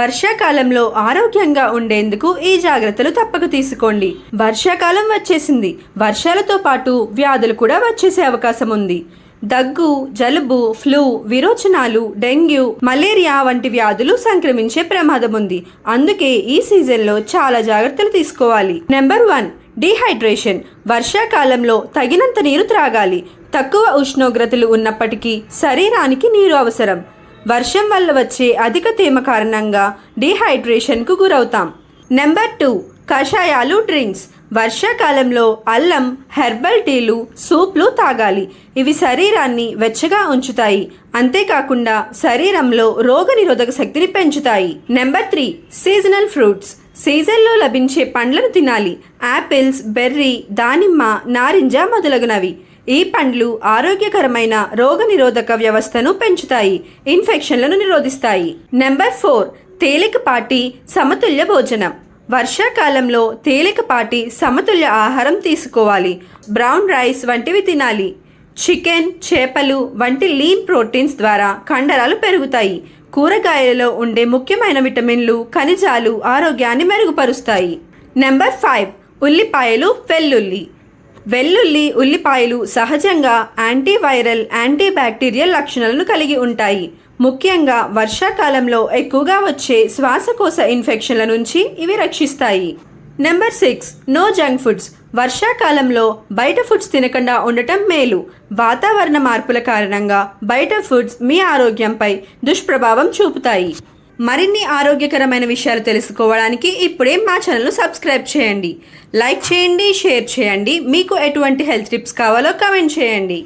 వర్షాకాలంలో ఆరోగ్యంగా ఉండేందుకు ఈ జాగ్రత్తలు తప్పక తీసుకోండి. వర్షాకాలం వచ్చేసింది. వర్షాలతో పాటు వ్యాధులు కూడా వచ్చేసే అవకాశం ఉంది. దగ్గు జలుబు ఫ్లూ విరోచనాలు డెంగ్యూ మలేరియా వంటి వ్యాధులు సంక్రమించే ప్రమాదం ఉంది. అందుకే ఈ సీజన్లో చాలా జాగ్రత్తలు తీసుకోవాలి. Number one dehydration. వర్షాకాలంలో తగినంత నీరు త్రాగాలి. తక్కువ ఉష్ణోగ్రతలు ఉన్నప్పటికీ శరీరానికి నీరు అవసరం. వర్షం వల్ల వచ్చే అధిక తేమ కారణంగా డీహైడ్రేషన్కు గురవుతాం. నెంబర్ టూ కషాయాలు డ్రింక్స్. వర్షాకాలంలో అల్లం హెర్బల్ టీలు సూప్లు తాగాలి. ఇవి శరీరాన్ని వెచ్చగా ఉంచుతాయి. అంతేకాకుండా శరీరంలో రోగనిరోధక శక్తిని పెంచుతాయి. Number three seasonal fruits. సీజన్లో లభించే పండ్లను తినాలి. యాపిల్స్ బెర్రీ దానిమ్మ నారింజ మొదలగునవి. ఈ పండ్లు ఆరోగ్యకరమైన రోగనిరోధక వ్యవస్థను పెంచుతాయి ఇన్ఫెక్షన్లను నిరోధిస్తాయి. నెంబర్ ఫోర్ తేలికపాటి సమతుల్య భోజనం. వర్షాకాలంలో తేలికపాటి సమతుల్య ఆహారం తీసుకోవాలి బ్రౌన్ రైస్ వంటివి తినాలి. చికెన్ చేపలు వంటి లీన్ ప్రోటీన్స్ ద్వారా కండరాలు పెరుగుతాయి. కూరగాయలలో ఉండే ముఖ్యమైన విటమిన్లు ఖనిజాలు ఆరోగ్యాన్ని మెరుగుపరుస్తాయి. నెంబర్ ఫైవ్ ఉల్లిపాయలు వెల్లుల్లి. వెల్లుల్లి ఉల్లిపాయలు సహజంగా యాంటీవైరల్ యాంటీబ్యాక్టీరియల్ లక్షణాలను కలిగి ఉంటాయి. ముఖ్యంగా వర్షాకాలంలో ఎక్కువగా వచ్చే శ్వాసకోశ ఇన్ఫెక్షన్ల నుంచి ఇవి రక్షిస్తాయి. Number six no junk foods. వర్షాకాలంలో బయట ఫుడ్స్ తినకుండా ఉండటం మేలు. వాతావరణ మార్పుల కారణంగా బయట ఫుడ్స్ మీ ఆరోగ్యంపై దుష్ప్రభావం చూపుతాయి. మరిన్ని ఆరోగ్యకరమైన విషయాలు తెలుసుకోవడానికి ఇప్పుడే మా ఛానల్ను సబ్స్క్రైబ్ చేయండి. లైక్ చేయండి షేర్ చేయండి. మీకు ఎటువంటి హెల్త్ టిప్స్ కావాలో కమెంట్ చేయండి.